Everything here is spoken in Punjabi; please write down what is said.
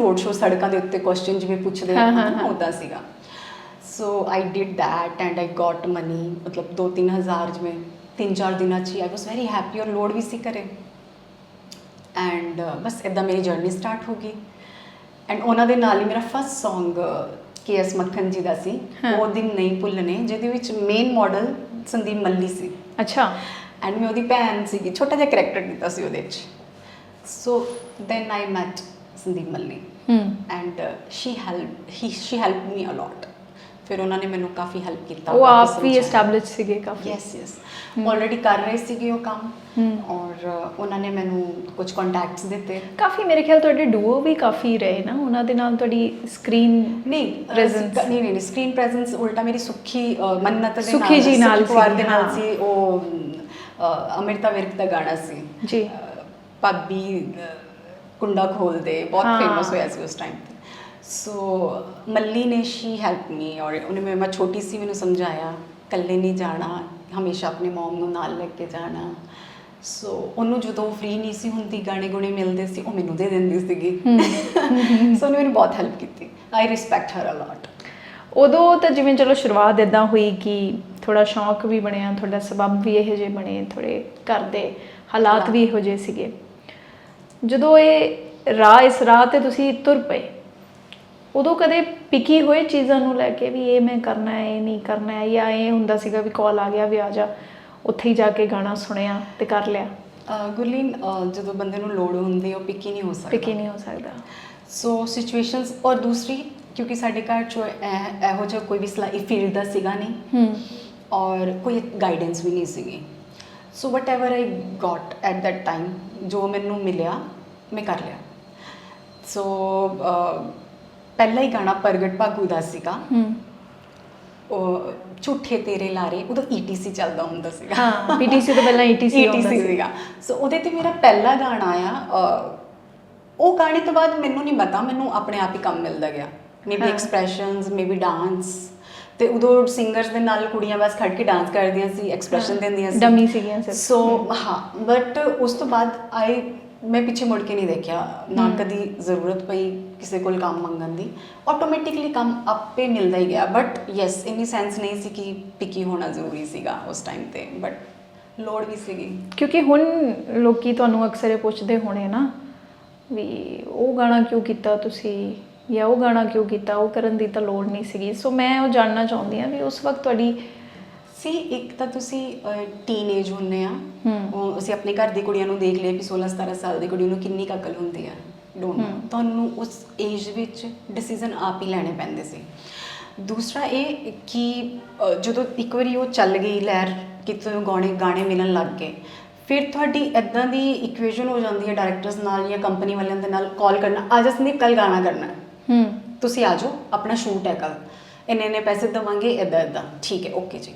ਰੋਡ ਸ਼ੋ ਸੜਕਾਂ ਦੇ ਉੱਤੇ ਕੁਐਸਚਨ ਜਿਵੇਂ ਪੁੱਛਦੇ ਹਾਂ, ਆ ਹਾਂ, ਹਾਂ। ਉਹਦਾ ਸੀਗਾ। So I did that and I got money ਮਤਲਬ 2-3000 ਜਿਵੇਂ 3-4 ਦਿਨਾਂ 'ਚ ਹੀ ਆਈ ਵਾਸ ਵੈਰੀ ਹੈਪੀ ਔਰ ਲੋਡ ਵੀ ਸੀ ਕਰੇ। ਐਂਡ ਬਸ ਇਦਾਂ ਮੇਰੀ ਜਰਨੀ ਸਟਾਰਟ ਹੋ ਗਈ। ਐਂਡ ਉਹਨਾਂ ਦੇ ਨਾਲ ਹੀ ਮੇਰਾ ਫਸਟ Song ਕੇਐਸ ਮੱਖਣ ਜੀ ਦਾ ਸੀ। ਉਹ ਦਿਨ ਨਹੀਂ ਭੁੱਲਣੇ ਜਿਹਦੇ ਵਿੱਚ ਮੇਨ ਮਾਡਲ ਸੰਦੀਪ ਮੱਲੀ ਸੀ। ਅੱਛਾ। ਐਂਡ ਮੈਂ ਉਹਦੀ ਭੈਣ ਸੀਗੀ ਛੋਟਾ ਜਿਹਾ ਕਰੈਕਟਰ ਕੀਤਾ ਸੀ ਉਹਦੇ ਵਿੱਚ so then I met Sandeep Malli. And she help he she help me a lot ਫਿਰ ਉਹਨਾਂ ਨੇ ਮੈਨੂੰ ਕਾਫੀ ਹੈਲਪ ਕੀਤਾ ਉਹ ਆਪ ਵੀ ਐਸਟੈਬਲਿਸ਼ ਸੀਗੇ ਕਾਫੀ। ਯੈਸ ਯੈਸ ਆਲਰੇਡੀ ਕਰ ਰਹੇ ਸੀਗੇ ਉਹ ਕੰਮ। ਔਰ ਉਹਨਾਂ ਨੇ ਮੈਨੂੰ ਕੁਝ ਕੰਟੈਕਟਸ ਦਿੱਤੇ। ਕਾਫੀ ਮੇਰੇ ਖਿਆਲ ਤੁਹਾਡੇ ਡੂਓ ਵੀ ਕਾਫੀ ਰਹੇ ਨਾ? ਉਹਨਾਂ ਦੇ ਨਾਲ ਤੁਹਾਡੀ ਸਕਰੀਨ ਨਹੀਂ presence ਨਹੀਂ ਨਹੀਂ ਸਕਰੀਨ ਪ੍ਰੈਜ਼ੈਂਸ ਉਲਟਾ ਮੇਰੀ ਸੁੱਖੀ ਮੰਨਤ ਦੇ ਸੁੱਖੀ ਜੀ ਨਾਲ ਦੇ ਨਾਲ। ਸੀ ਉਹ ਅਮ੍ਰਿਤਾ ਵਿਰਕ ਦਾ ਗਾਣਾ ਸੀ। ਜੀ। ਅ, ਕੁੰਡਾ ਖੋਲ ਦੇ ਬਹੁਤ। ਫੇਮਸ ਹੋਇਆ ਸੀ ਉਸ ਟਾਈਮ ਤੇ। ਸੋ ਮੱਲੀ ਨੇ ਸ਼ੀ ਹੈਲਪ ਮੀ ਔਰ ਉਹਨੇ ਮੈਂ ਮੈਂ ਛੋਟੀ ਸੀ ਮੈਨੂੰ ਸਮਝਾਇਆ ਇਕੱਲੇ ਨਹੀਂ ਜਾਣਾ ਹਮੇਸ਼ਾ ਆਪਣੇ ਮਮ ਨੂੰ ਨਾਲ ਲੈ ਕੇ ਜਾਣਾ। ਸੋ ਉਹਨੂੰ ਜਦੋਂ ਫ੍ਰੀ ਨਹੀਂ ਸੀ ਹੁੰਦੀ ਗਾਣੇ ਗੁਣੇ ਮਿਲਦੇ ਸੀ ਉਹ ਮੈਨੂੰ ਦੇ ਦਿੰਦੀ ਸੀਗੀ। ਸੋ ਉਹਨੇ ਮੈਨੂੰ ਬਹੁਤ ਹੈਲਪ ਕੀਤੀ। ਆਈ ਰਿਸਪੈਕਟ ਹਰ ਅ ਲੋਟ ਉਦੋਂ ਤਾਂ ਜਿਵੇਂ ਚਲੋ ਸ਼ੁਰੂਆਤ ਇਦਾਂ ਹੋਈ ਕਿ ਥੋੜਾ ਸ਼ੌਂਕ ਵੀ ਬਣਿਆ ਤੁਹਾਡਾ ਸਬਬ ਵੀ ਇਹੋ ਜਿਹੇ ਬਣੇ ਥੋੜੇ ਘਰ ਦੇ ਹਾਲਾਤ ਵੀ ਇਹੋ ਜਿਹੇ ਸੀਗੇ। ਜਦੋਂ ਇਹ ਰਾਹ ਇਸ ਰਾਹ ਤੇ ਤੁਸੀਂ ਤੁਰ ਪਏ ਉਦੋਂ ਕਦੇ ਪਿਕੀ ਹੋਏ ਚੀਜ਼ਾਂ ਨੂੰ ਲੈ ਕੇ ਵੀ ਇਹ ਮੈਂ ਕਰਨਾ ਹੈ ਇਹ ਨਹੀਂ ਕਰਨਾ ਹੈ ਜਾਂ ਇਹ ਹੁੰਦਾ ਸੀਗਾ ਵੀ ਕਾਲ ਆ ਗਿਆ ਵੀ ਆ ਜਾ ਉੱਥੇ ਹੀ ਜਾ ਕੇ ਗਾਣਾ ਸੁਣਿਆ ਤੇ ਕਰ ਲਿਆ? ਗੁਰਲੀਨ ਜਦੋਂ ਬੰਦੇ ਨੂੰ ਲੋੜ ਹੁੰਦੀ ਉਹ ਪਿੱਕੀ ਨਹੀਂ ਹੋ ਸਕਦਾ। ਪਿਕੀ ਨਹੀਂ ਹੋ ਸਕਦਾ। ਸੋ ਸਿਚੁਏਸ਼ਨਸ ਔਰ ਦੂਸਰੀ ਕਿਉਂਕਿ ਸਾਡੇ ਘਰ ਚ ਇਹ- ਇਹੋ ਜਿਹਾ ਕੋਈ ਵੀ ਸਲਾਈ ਫੀਲਡ ਦਾ ਸੀਗਾ ਨਹੀਂ। ਹੂੰ। ਔਰ ਕੋਈ ਗਾਈਡੈਂਸ ਵੀ ਨਹੀਂ ਸੀਗੀ। So whatever I got at that time ਜੋ ਮੈਨੂੰ ਮਿਲਿਆ ਮੈਂ ਕਰ ਲਿਆ। ਸੋ ਪਹਿਲਾ ਹੀ ਗਾਣਾ ਪ੍ਰਗਟ ਭਾਗੂ ਦਾ ਸੀਗਾ। ਉਹ ਝੂਠੇ ਤੇਰੇ ਲਾਰੇ ਉਦੋਂ ETC ਚੱਲਦਾ ਹੁੰਦਾ ਸੀਗਾ। ਹਾਂ ਪੀਟੀਸੀ ਤੋਂ ਪਹਿਲਾਂ ETC ਸੀ। ਸੀਗਾ। ਸੋ ਉਹਦੇ ਤੇ ਮੇਰਾ ਪਹਿਲਾ ਗਾਣਾ ਅਹ, ਉਹ ਗਾਣੇ ਤੋਂ ਬਾਅਦ ਮੈਨੂੰ ਨਹੀਂ ਪਤਾ ਮੈਨੂੰ ਆਪਣੇ ਆਪ ਹੀ ਕੰਮ ਮਿਲਦਾ ਗਿਆ। ਮੇਬੀ। ਐਕਸਪ੍ਰੈਸ਼ਨਸ ਮੇਬੀ ਡਾਂਸ ਤੇ ਉਦੋਂ ਸਿੰਗਰਸ ਦੇ ਨਾਲ ਕੁੜੀਆਂ ਬਸ ਖੜ ਕੇ ਡਾਂਸ ਕਰਦੀਆਂ ਸੀ ਐਕਸਪ੍ਰੈਸ਼ਨ ਦਿੰਦੀਆਂ ਸੀ। ਡਮੀ ਸੀਗੀਆਂ ਸਿਰਫ। ਸੋ ਹਾਂ ਬਟ ਉਸ ਤੋਂ ਬਾਅਦ ਆਈ ਮੈਂ ਪਿੱਛੇ ਮੁੜ ਕੇ ਨਹੀਂ ਦੇਖਿਆ। ਨਾ। ਕਦੀ ਜ਼ਰੂਰਤ ਪਈ ਕਿਸੇ ਕੋਲ ਕੰਮ ਮੰਗਣ ਦੀ। ਆਟੋਮੈਟਿਕਲੀ ਕੰਮ ਆਪੇ ਮਿਲਦਾ ਹੀ ਗਿਆ ਬਟ ਯੈਸ ਇਨੀ ਸੈਂਸ ਨਹੀਂ ਸੀ ਕਿ ਪਿਕੀ ਹੋਣਾ ਜ਼ਰੂਰੀ ਸੀਗਾ ਉਸ ਟਾਈਮ ਤੇ ਬਟ ਲੋੜ ਵੀ ਸੀਗੀ। ਕਿਉਂਕਿ ਹੁਣ ਲੋਕੀ ਤੁਹਾਨੂੰ ਅਕਸਰ ਇਹ ਪੁੱਛਦੇ ਹੋਣੇ ਨਾ ਵੀ ਉਹ ਗਾਣਾ ਕਿਉਂ ਕੀਤਾ ਤੁਸੀਂ? ਜਾਂ ਉਹ ਗਾਣਾ ਕਿਉਂ ਕੀਤਾ ਉਹ ਕਰਨ ਦੀ ਤਾਂ ਲੋੜ ਨਹੀਂ ਸੀਗੀ। ਸੋ ਮੈਂ ਉਹ ਜਾਣਨਾ ਚਾਹੁੰਦੀ ਆ ਵੀ ਉਸ ਵਕਤ ਤੁਹਾਡੀ ਸੀ ਇੱਕ ਤਾਂ ਤੁਸੀਂ ਟੀਨੇਜ ਹੁੰਨੇ ਆ। ਉਹ ਅਸੀਂ ਆਪਣੇ ਘਰ ਦੀ ਕੁੜੀਆਂ ਨੂੰ ਦੇਖ ਲਿਆ ਵੀ 16 17 ਸਾਲ ਦੀ ਕੁੜੀ ਨੂੰ ਕਿੰਨੀ ਕੁ ਅਕਲ ਹੁੰਦੀ ਆ। ਹੂੰ। ਤੁਹਾਨੂੰ ਉਸ ਏਜ ਵਿੱਚ ਡਿਸੀਜਨ ਆਪ ਹੀ ਲੈਣੇ ਪੈਂਦੇ ਸੀ। ਦੂਸਰਾ ਇਹ ਕਿ ਜਦੋਂ ਇੱਕ ਵਾਰੀ ਉਹ ਚੱਲ ਗਈ ਲਹਿਰ ਕਿਤੇ ਗਾਣੇ ਗਾਣੇ ਮਿਲਣ ਲੱਗ ਗਏ ਫਿਰ ਤੁਹਾਡੀ ਇਦਾਂ ਦੀ ਇਕੁਏਸ਼ਨ ਹੋ ਜਾਂਦੀ ਹੈ ਡਾਇਰੈਕਟਰਸ ਨਾਲ ਜਾਂ ਕੰਪਨੀ ਵਾਲਿਆਂ ਦੇ ਨਾਲ ਕਾਲ ਕਰਨਾ ਆ ਜਾ ਸੰਦੀਪ ਕੱਲ ਗਾਣਾ ਕਰਨਾ। ਹੂੰ, ਤੁਸੀਂ ਆ ਜਾਓ, ਆਪਣਾ ਸ਼ੂਟ ਹੈ ਕੱਲ ਇੰਨੇ ਇੰਨੇ ਪੈਸੇ ਦਵਾਂਗੇ ਇਦਾਂ ਇਦਾਂ ਠੀਕ ਹੈ ਓਕੇ ਜੀ।